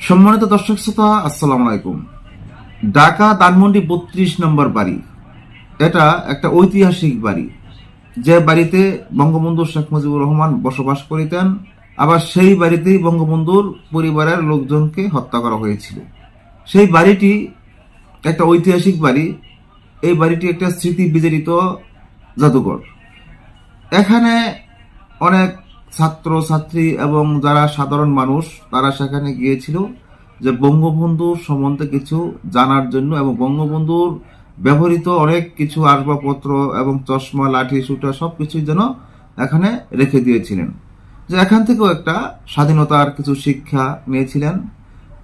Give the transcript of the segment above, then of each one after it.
সম্মানিত দর্শক শ্রোতা, আসসালামু আলাইকুম। ঢাকা দানমন্ডি বত্রিশ নম্বর বাড়ি। এটা একটা ঐতিহাসিক বাড়ি। যে বাড়িতে বঙ্গবন্ধু শেখ মুজিবুর রহমান বসবাস করিতেন, আবার সেই বাড়িতেই বঙ্গবন্ধুর পরিবারের লোকজনকে হত্যা করা হয়েছিল। সেই বাড়িটি একটা ঐতিহাসিক বাড়ি। এই বাড়িটি একটা স্মৃতি বিজড়িত জাদুঘর। এখানে অনেক ছাত্র ছাত্রী এবং যারা সাধারণ মানুষ, তারা সেখানে গিয়েছিল যে বঙ্গবন্ধুর সম্বন্ধে কিছু জানার জন্য এবং বঙ্গবন্ধুর ব্যবহৃত অনেক কিছু আসবাবপত্র এবং চশমা, লাঠি সুটা সব কিছুই যেন এখানে রেখে দিয়েছিলেন। যে এখান থেকেও একটা স্বাধীনতার কিছু শিক্ষা নিয়েছিলেন।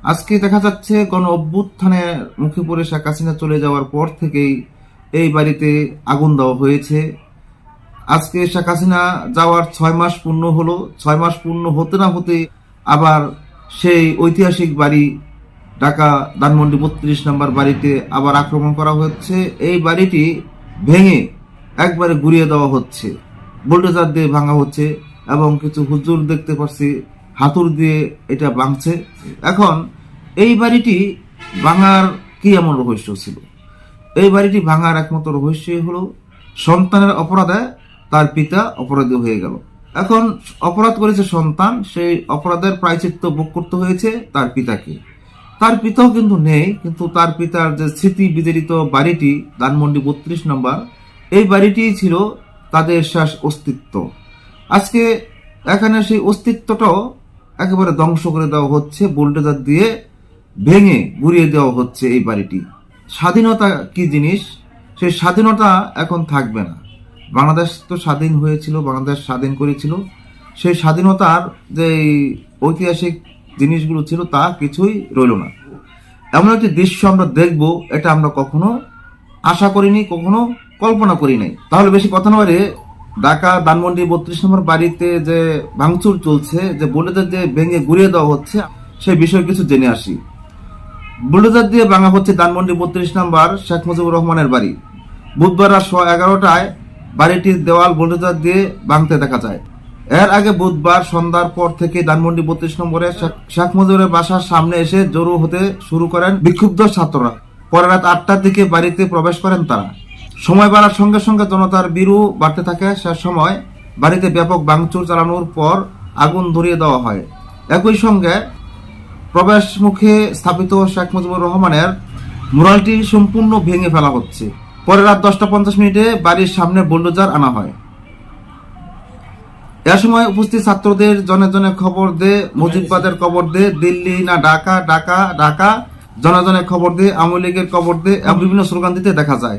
আজকে দেখা যাচ্ছে গণ অভ্যুত্থানের মুখে পড়ে শেখ হাসিনা চলে যাওয়ার পর থেকেই এই বাড়িতে আগুন দেওয়া হয়েছে। আজকে শেখ হাসিনা যাওয়ার ছয় মাস পূর্ণ হলো। ছয় মাস পূর্ণ হতে না হতে আবার সেই ঐতিহাসিক বাড়ি ঢাকা ধানমন্ডি বত্রিশ নম্বর বাড়িতে আবার আক্রমণ করা হচ্ছে। এই বাড়িটি ভেঙে একবারে ঘুরিয়ে দেওয়া হচ্ছে। বোল্ডোজার দিয়ে ভাঙা হচ্ছে এবং কিছু হুজুর দেখতে পাচ্ছি হাতুর দিয়ে এটা ভাঙছে। এখন এই বাড়িটি ভাঙার কি এমন রহস্য ছিল? এই বাড়িটি ভাঙার একমাত্র রহস্যই হলো সন্তানের অপরাধে তার পিতা অপরাধী হয়ে গেল। এখন অপরাধ করেছে সন্তান, সেই অপরাধের প্রায়চিত্ত ভোগ করতে হয়েছে তার পিতাকে। তার পিতাও কিন্তু নেই, কিন্তু তার পিতার যে স্মৃতি বিজড়িত বাড়িটি, ধানমন্ডি বত্রিশ নম্বর, এই বাড়িটি ছিল তাদের শেষ অস্তিত্ব। আজকে এখানে সেই অস্তিত্বটাও একেবারে ধ্বংস করে দেওয়া হচ্ছে, বোল্ডোজার দিয়ে ভেঙে গুড়িয়ে দেওয়া হচ্ছে এই বাড়িটি। স্বাধীনতা কি জিনিস? সেই স্বাধীনতা এখন থাকবে না। বাংলাদেশ তো স্বাধীন হয়েছিল, বাংলাদেশ স্বাধীন করেছিল। সেই স্বাধীনতার যে ঐতিহাসিক জিনিসগুলো ছিল তা কিছুই রইল না। এমন একটি দৃশ্য আমরা দেখব, এটা আমরা কখনো আশা করিনি, কখনো কল্পনা করি নাই। তাহলে বেশি কথা না ঢাকা ধানমন্ডি বত্রিশ নম্বর বাড়িতে যে ভাঙচুর চলছে, যে বুলেটের যে ভেঙে ঘুরিয়ে দেওয়া হচ্ছে, সেই বিষয়ে কিছু জেনে আসি। বুলডোজার দিয়ে ভাঙা হচ্ছে ধানমন্ডি বত্রিশ নম্বর শেখ মুজিবুর রহমানের বাড়ি। বুধবার রাত সোয়া এগারোটায় বাড়িটির দেওয়াল বুলডোজার দিয়ে ভাঙতে দেখা যায়। এর আগে বুধবার সন্ধ্যার পর থেকে ধানমন্ডি বত্রিশ নম্বরে শেখ- মুজিবুরের বাসার সামনে এসে জড়ো হতে শুরু করেন বিক্ষুব্ধ ছাত্ররা। পরে রাত আটটার দিকে বাড়িতে প্রবেশ করেন তারা। সময় বাড়ার সঙ্গে সঙ্গে জনতার বিরু বাড়তে থাকে। সে সময় বাড়িতে ব্যাপক ভাঙচুর চালানোর পর আগুন ধরিয়ে দেওয়া হয়। একই সঙ্গে প্রবেশ মুখে স্থাপিত শেখ মুজিবুর রহমানের মুরালটি সম্পূর্ণ ভেঙে ফেলা হচ্ছে। পরে রাত দশটা পঞ্চাশ মিনিটে বাড়ির সামনে বুলডোজার আনা হয়। এ সময় উপস্থিত ছাত্রদের জনে জনে খবর দে মুজিববাদের খবর দে, দিল্লি না ঢাকা ঢাকা ঢাকা, জনে জনে খবর দে, আওয়ামী লীগের খবর দে বিভিন্ন স্লোগান দিতে দেখা যায়।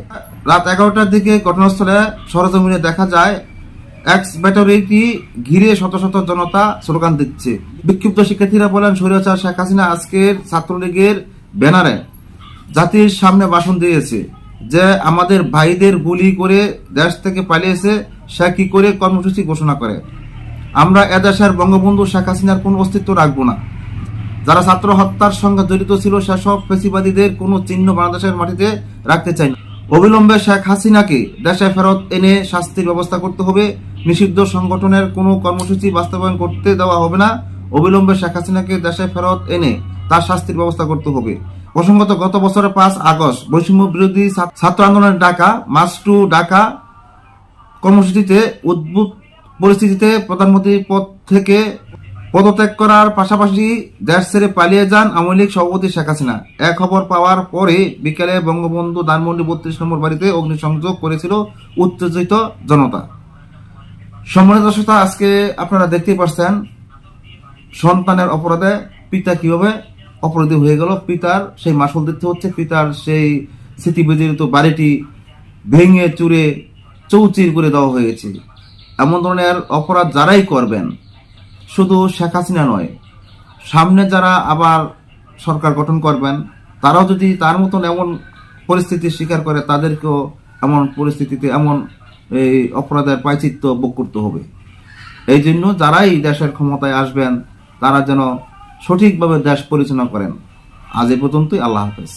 রাত এগারোটার দিকে ঘটনাস্থলে সরজমিনে দেখা যায়, এক্স ব্যাটারিটি ঘিরে শত শত জনতা স্লোগান দিচ্ছে। বিক্ষুব্ধ শিক্ষার্থীরা বলেন স্বৈরাচার শেখ হাসিনা আজকের ছাত্রলীগের ব্যানারে জাতির সামনে ভাষণ দিয়েছে। যে আমাদের ভাইদের গুলি করে দেশ থেকে পালিয়েছে, সে কি করে কর্মসূচি ঘোষণা করে? আমরা এদেশের বঙ্গবন্ধু শেখ হাসিনার কোনো অস্তিত্ব রাখব না। যারা ছাত্র হত্যার সঙ্গে জড়িত ছিল, সেসব ফেসিবাদীদের কোনো চিহ্ন বাংলাদেশের মাটিতে রাখতে চাই না। অবিলম্বে শেখ হাসিনাকে দেশে ফেরত এনে শাস্তির ব্যবস্থা করতে হবে। নিষিদ্ধ সংগঠনের কোনো কর্মসূচি বাস্তবায়ন করতে দেওয়া হবে না। অবিলম্বে শেখ হাসিনাকে দেশে ফেরত এনে তার শাস্তির ব্যবস্থা করতে হবে। প্রসঙ্গত গত বছরের পাঁচ আগস্ট, বৈষম্য বিরোধী ছাত্র- আন্দোলনের ডাকা মার্চ টু ডাকা কর্মসূচিতে উদ্ভুত পরিস্থিতিতে প্রধানমন্ত্রী পদ থেকে পদত্যাগ করার পাশাপাশি দেশ ছেড়ে পালিয়ে যান আওয়ামী লীগ সভাপতি শেখ হাসিনা। এ খবর পাওয়ার পরে বিকেলে বঙ্গবন্ধু ধানমন্ডি বত্রিশ নম্বর বাড়িতে অগ্নিসংযোগ করেছিল উত্তেজিত জনতা। সম্মানিত দর্শকতা আজকে আপনারা দেখতেই পাচ্ছেন সন্তানের অপরাধে পিতা কীভাবে অপরাধী হয়ে গেল। পিতার সেই মাসুল দিতে হচ্ছে। পিতার সেই স্মৃতি বিজড়িত বাড়িটি ভেঙে চুরে চৌচির করে দেওয়া হয়েছে এমন ধরনের অপরাধ যারাই করবেন, শুধু শেখ হাসিনা নয়, সামনে যারা আবার সরকার গঠন করবেন, তারাও যদি তার মতন এমন পরিস্থিতি স্বীকার করে, তাদেরকেও এমন পরিস্থিতিতে এমন এই অপরাধের পাইচিত্য ভোগ করতে হবে। এই জন্য যারাই দেশের ক্ষমতায় আসবেন, তারা যেন সঠিকভাবে দেশ পরিচালনা করেন। আজ এ পর্যন্তই আল্লাহ হাফেজ।